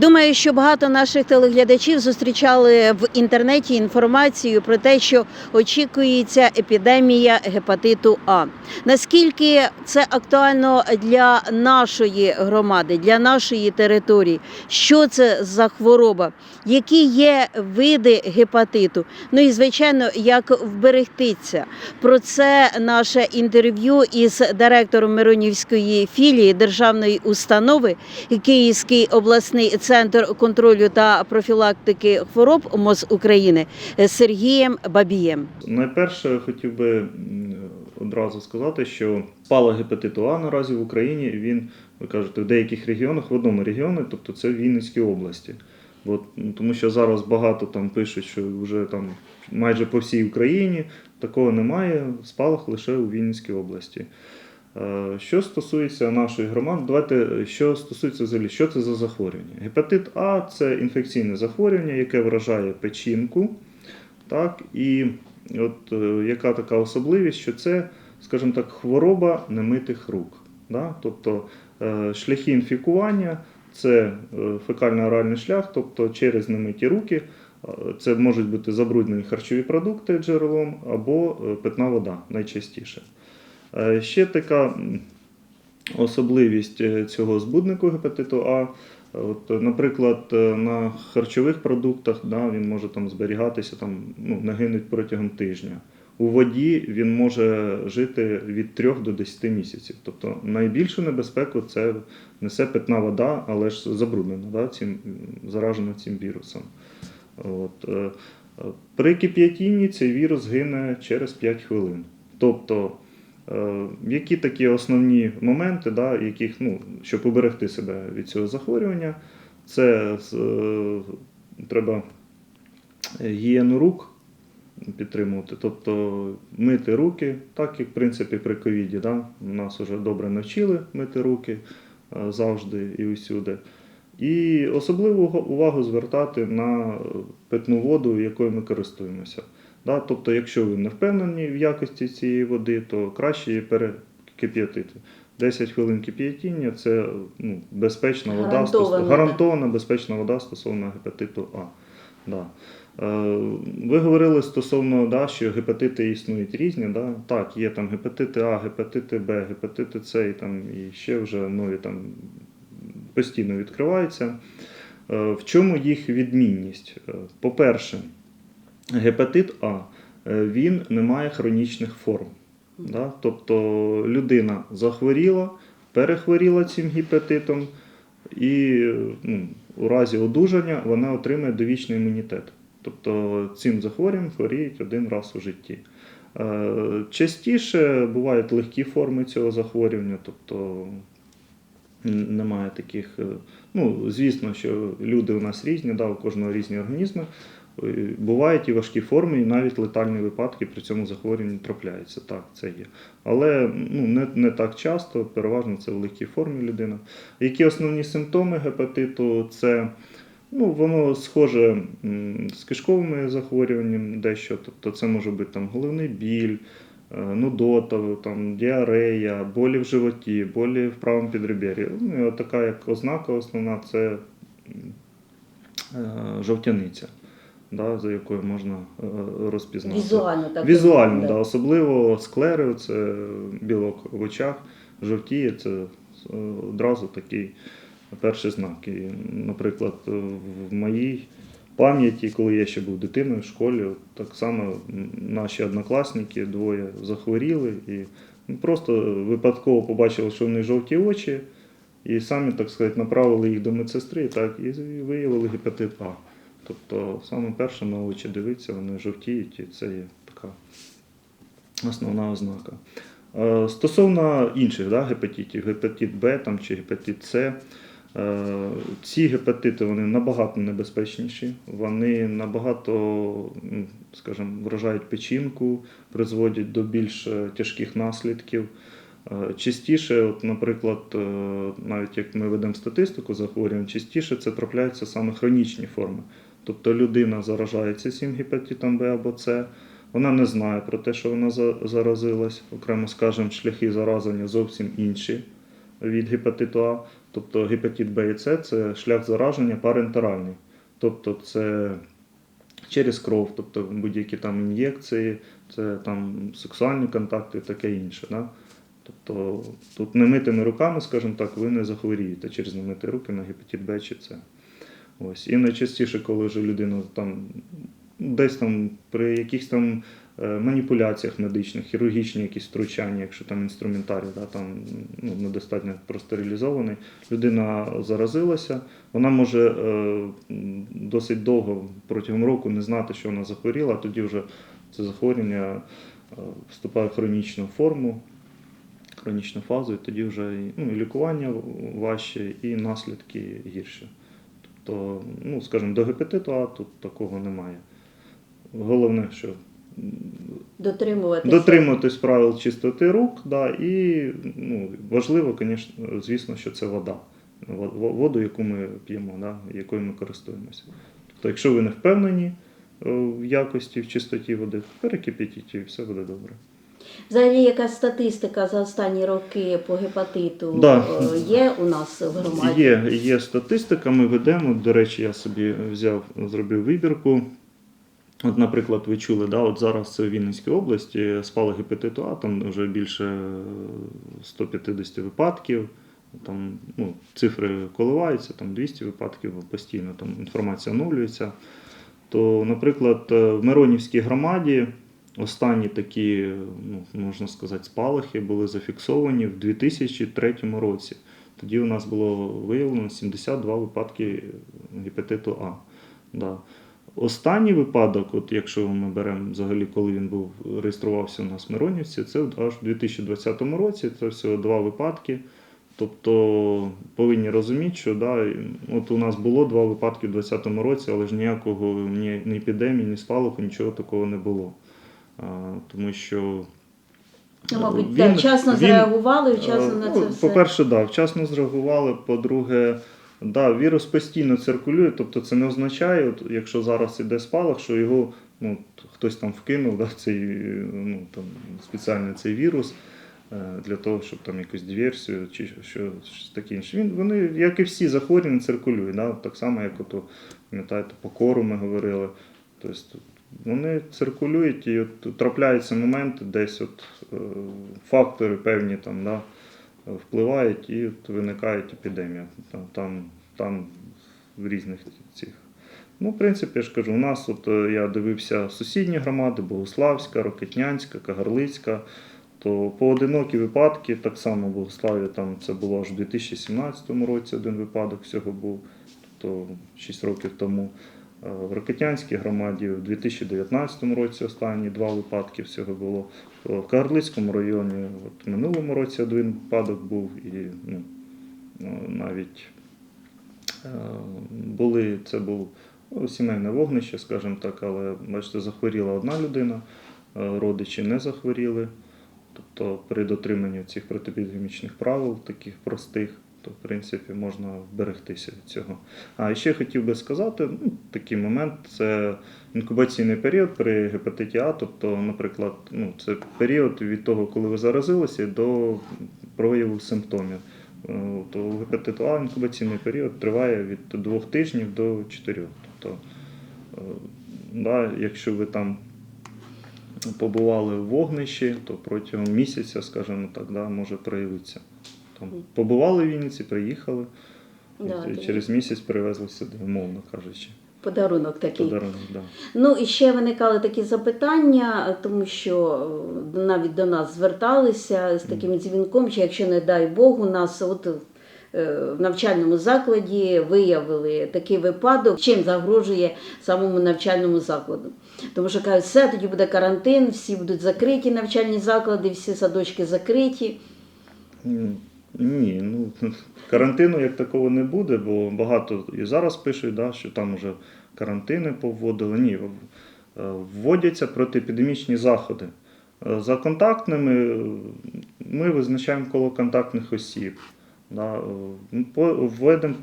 Думаю, що багато наших телеглядачів зустрічали в інтернеті інформацію про те, що очікується епідемія гепатиту А. Наскільки це актуально для нашої громади, для нашої території? Що це за хвороба? Які є види гепатиту? Ну і звичайно, як вберегтися? Про це наше інтерв'ю із директором Миронівської філії державної установи Київський обласний центр контролю та профілактики хвороб МОЗ України Сергієм Бабієм. Найперше хотів би одразу сказати, що спалах гепатиту А наразі в Україні він, ви кажете, в деяких регіонах, в одному регіоні, тобто це в Вінницькій області. М, тому що зараз багато там пишуть, що вже там майже по всій Україні такого немає, спалах лише у Вінницькій області. Е, Що стосується нашої громади, давайте що стосується взагалі, що це за захворювання? Гепатит А це інфекційне захворювання, яке вражає печінку. Так, і от е, яка така особливість, що це, скажімо так, хвороба немитих рук. Да? Тобто е, шляхи інфікування це фекально-оральний шлях, тобто через немиті руки. Це можуть бути забруднені харчові продукти джерелом або питна вода найчастіше. Е, Ще така особливість е, цього збуднику гепатиту А. От, наприклад, е, на харчових продуктах да, він може там зберігатися, там, ну, не гинуть протягом тижня. У воді він може жити від 3 до 10 місяців. Тобто найбільшу небезпеку це несе питна вода, але ж забруднена, да, цим, заражена цим вірусом. От, при кип'ятінні цей вірус гине через 5 хвилин. Тобто, які такі основні моменти, да, яких, ну, щоб уберегти себе від цього захворювання, це е, треба гігієну рук підтримувати, тобто мити руки, так як в принципі при ковіді, да, нас вже добре навчили мити руки е, завжди і усюди. І особливу увагу звертати на питну воду, якою ми користуємося. Да? Тобто, якщо ви не впевнені в якості цієї води, то краще її перекип'ятити. 10 хвилин кип'ятіння це ну, безпечна вода, Гарантована, безпечна вода стосовно гепатиту А. Да. Е, Ви говорили стосовно, да, що гепатити існують різні. Да? Так, є там гепатити А, гепатити Б, гепатити С і, там, і ще вже нові там постійно відкриваються. Е, В чому їх відмінність? Е, По-перше, гепатит А е, він не має хронічних форм. Да? Тобто людина захворіла, перехворіла цим гепатитом, і ну, у разі одужання вона отримає довічний імунітет. Тобто цим захворюванням хворіють один раз у житті. Е, Частіше бувають легкі форми цього захворювання, тобто немає таких. е, Ну, звісно, що люди у нас різні, да, у кожного різні організми. Е, Бувають і важкі форми, і навіть летальні випадки при цьому захворюванні трапляються. Так, це є. Але ну, не, не так часто, переважно це в легкій формі людина. Які основні симптоми гепатиту? Це ну, воно схоже з кишковими захворюваннями дещо. Тобто це може бути там головний біль, е, нудота, там, діарея, болі в животі, болі в правому підребер'ї. Ну, така як ознака основна це е, жовтяниця, да, за якою можна е, розпізнати. Візуально так. Візуально, да. да. особливо склери, це білок в очах, жовтіє, це е, одразу такий перший знак. І, наприклад, в моїй пам'яті, коли я ще був дитиною в школі, так само наші однокласники двоє захворіли і ну, просто випадково побачили, що в них жовті очі, і самі, так сказати, направили їх до медсестри так, і виявили гепатит А. Тобто саме перше на очі дивиться, вони жовтіють, і це є така основна ознака. Е, Стосовно інших да, гепатитів, гепатит Б там, чи гепатит С, е, ці гепатити вони набагато небезпечніші, вони набагато, скажімо, вражають печінку, призводять до більш е, тяжких наслідків. Частіше, от, наприклад, навіть як ми ведемо статистику захворювань, частіше це трапляються саме хронічні форми. Тобто людина заражається цим гепатитом Б або С, вона не знає про те, що вона заразилась. Окремо скажемо, шляхи зараження зовсім інші. від гепатиту А. Тобто гепатит Б і С це шлях зараження парентеральний. Тобто це через кров, тобто будь-які там ін'єкції, це там сексуальні контакти, таке інше. Да? Тобто тут немитими руками, скажімо так, ви не захворієте через немиті руки на гепатит Б чи С. Ось. І найчастіше, коли вже людина там десь там при якихось там е, маніпуляціях медичних, хірургічні якісь втручання, якщо там інструментарій да, там, ну, недостатньо простерилізований, людина заразилася, вона може е, досить довго протягом року не знати, що вона захворіла, а тоді вже це захворювання е, вступає в хронічну форму, хронічну фазу, і тоді вже ну, і лікування важче, і наслідки гірші. Тобто, ну, скажімо, до гепатиту А тут такого немає. Головне, що м, Дотримуватися. дотримуватись правил чистоти рук, да, і ну, важливо, конечно, звісно, що це вода. Во- во- Воду, яку ми п'ємо, да, якою ми користуємося. Тобто, якщо ви не впевнені е, в якості, в чистоті води, перекипіть і все буде добре. Взагалі, яка статистика за останні роки по гепатиту Да. е, є у нас в громаді? Є, є статистика, ми ведемо. До речі, я собі взяв, зробив вибірку. От, наприклад, ви чули, да, от зараз в Вінницькій області спали гепатиту А, там вже більше 150 випадків. Там, ну, цифри коливаються, там 200 випадків постійно там інформація оновлюється. То, наприклад, е, в Миронівській громаді останні такі, ну, можна сказати, спалахи були зафіксовані в 2003 році. Тоді у нас було виявлено 72 випадки гепатиту А. Да. Останній випадок, от якщо ми беремо взагалі, коли він був реєструвався у нас в Миронівці, це аж у 2020 році. Це всього два випадки. Тобто повинні розуміти, що да, от у нас було два випадки у 2020 році, але ж ніякого ні, ні епідемії, ні спалаху, нічого такого не було. Тому що Ну, мабуть, він- так, вчасно він- зреагували, вчасно на Е, це ну, все. По-перше, да, вчасно зреагували. По-друге, да, вірус постійно циркулює, тобто це не означає, от, якщо зараз іде спалах, що його ну, хтось там вкинув, да, цей, ну, там, спеціально цей вірус е, для того, щоб там якусь диверсію чи що, щось таке інше. Він, вони, як і всі захворювання, циркулюють. Да? Так само, як от, пам'ятаєте, по кору ми говорили. Тобто, вони циркулюють і от трапляються моменти, десь от, е, фактори певні там, да, впливають і от виникає епідемія. Там, там, там в різних цих. Ну, в принципі, я ж кажу, у нас от е, я дивився сусідні громади, Богославська, Рокетнянська, Кагарлицька, то поодинокі випадки, так само в Богославі там це було аж у 2017 році один випадок всього був, тобто 6 років тому. Е, В Рокетянській громаді в 2019 році останні два випадки всього було. В Кагарлицькому районі от в минулому році один випадок був і ну, ну, навіть е, були, це був ну, сімейне вогнище, скажімо так, але бачите, захворіла одна людина, е, родичі не захворіли. Тобто при дотриманні цих протиепідемічних правил, таких простих, то в принципі можна вберегтися від цього. А ще хотів би сказати, ну, такий момент це інкубаційний період при гепатиті А, тобто, наприклад, ну, це період від того, коли ви заразилися, до прояву симптомів. Е, То у гепатиту А інкубаційний період триває від 2 тижнів до 4. Тобто, е, да, якщо ви там побували в вогнищі, то протягом місяця, скажімо так, да, може проявитися. Там, побували в Вінниці, приїхали, Да, і через місяць привезли сюди, умовно кажучи. Подарунок такий. Подарунок, да. Ну і ще виникали такі запитання, тому що е, навіть до нас зверталися з таким дзвінком, чи якщо не дай Бог, у нас от е, в навчальному закладі виявили такий випадок, чим загрожує самому навчальному закладу. Тому що кажуть, все, тоді буде карантин, всі будуть закриті навчальні заклади, всі садочки закриті. Ні, ну карантину як такого не буде, бо багато і зараз пишуть, да, що там вже карантини повводили. Ні, е, вводяться протиепідемічні заходи. Е, За контактними ми визначаємо коло контактних осіб. Да, е, Введемо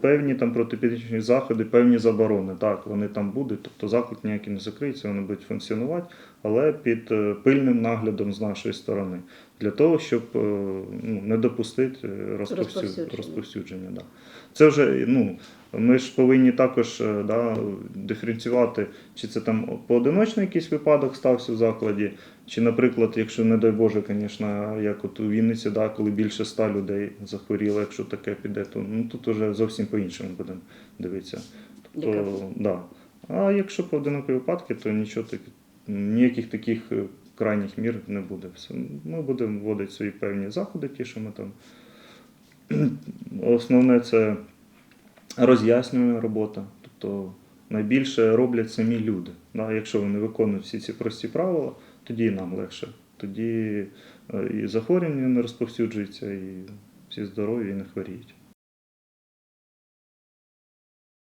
певні там протипідічні заходи, певні заборони. Так, вони там будуть, тобто заклад ніякий не закриється, вони будуть функціонувати, але під е, пильним наглядом з нашої сторони, для того, щоб е, ну, не допустити е. Розповсюдження. розповсюдження. Да. Це вже ну, ми ж повинні також е, да, диференціювати, чи це там поодиночний якийсь випадок стався в закладі, чи, наприклад, якщо, не дай Боже, звісно, як от у Вінниці, да, коли більше ста людей захворіло, якщо таке піде, то ну, тут вже зовсім по-іншому будемо дивитися. Тобто, да. А якщо поодинокі випадки, то нічого так, ніяких таких е, крайніх мір не буде. Ми будемо вводити свої певні заходи, ті, що ми там. Основне це роз'яснювальна робота. Тобто найбільше роблять самі люди. Якщо вони виконують всі ці прості правила, тоді і нам легше. Тоді е, і захворювання не розповсюджується, і всі здорові і не хворіють.